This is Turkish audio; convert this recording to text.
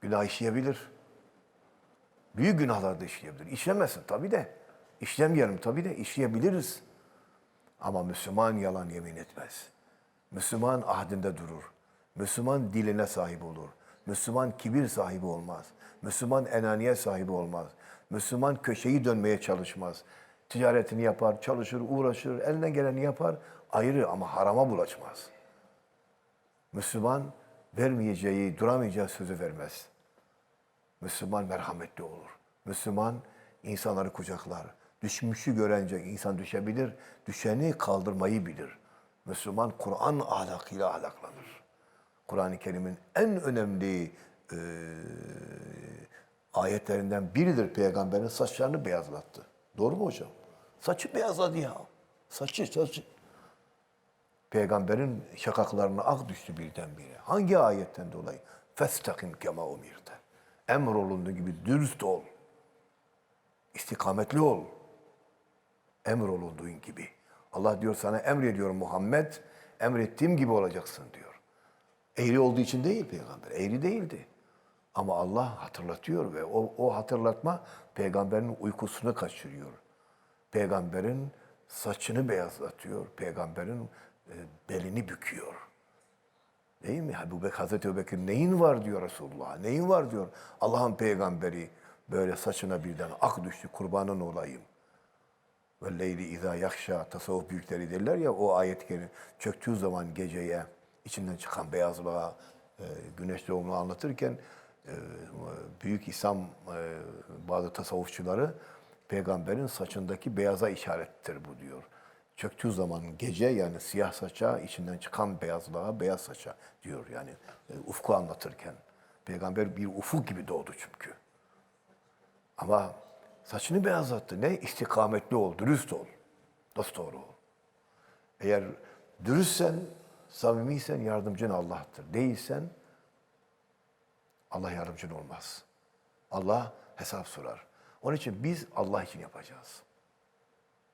Günah işleyebilir. Büyük günahlar da işleyebilir. İşlemesin tabii de. İşlemeyelim tabii de işleyebiliriz. Ama Müslüman yalan yemin etmez. Müslüman ahdinde durur. Müslüman diline sahip olur. Müslüman kibir sahibi olmaz. Müslüman enaniye sahibi olmaz. Müslüman köşeyi dönmeye çalışmaz. Ticaretini yapar, çalışır, uğraşır, eline geleni yapar. Ayrı ama harama bulaşmaz. Müslüman vermeyeceği, duramayacağı sözü vermez. Müslüman merhametli olur. Müslüman insanları kucaklar. Düşmüşü görence insan düşebilir, düşeni kaldırmayı bilir. Müslüman Kur'an ahlakıyla ahlaklanır. Kur'an-ı Kerim'in en önemli e, ayetlerinden biridir peygamberin saçlarını beyazlattı. Doğru mu hocam? Saçı beyazladı ya. Saçı, saçı. Peygamberin şakaklarına ak düştü birdenbire. Hangi ayetten dolayı? Festakim kema umirte. Emrolunduğu gibi dürüst ol. İstikametli ol. Emrolunduğun gibi. Allah diyor sana emrediyorum Muhammed. Emrettiğim gibi olacaksın diyor. Eğri olduğu için değil peygamber. Eğri değildi. Ama Allah hatırlatıyor ve o, o hatırlatma peygamberin uykusunu kaçırıyor. Peygamberin saçını beyazlatıyor. Peygamberin belini büküyor. Değil mi? Ebu Hazreti Ebu Bekir neyin var diyor Resulullah. Neyin var diyor. Allah'ın peygamberi böyle saçına birden ak düştü kurbanın olayım. Ve leyli izâ yakşa tasavvuf büyükleri derler ya o ayet kerime çöktüğü zaman geceye içinden çıkan beyazlığa e, güneş doğumunu anlatırken e, büyük İslam e, bazı tasavvufçuları peygamberin saçındaki beyaza işarettir bu diyor. Çöktüğü zaman gece yani siyah saça içinden çıkan beyazlığa beyaz saça diyor yani e, ufku anlatırken. Peygamber bir ufuk gibi doğdu çünkü. Ama saçını beyazlattı. Ne? İstikametli ol, dürüst ol. Dosdoğru ol. Eğer dürüstsen, samimiysen yardımcın Allah'tır. Değilsen Allah yardımcın olmaz. Allah hesap sorar. Onun için biz Allah için yapacağız.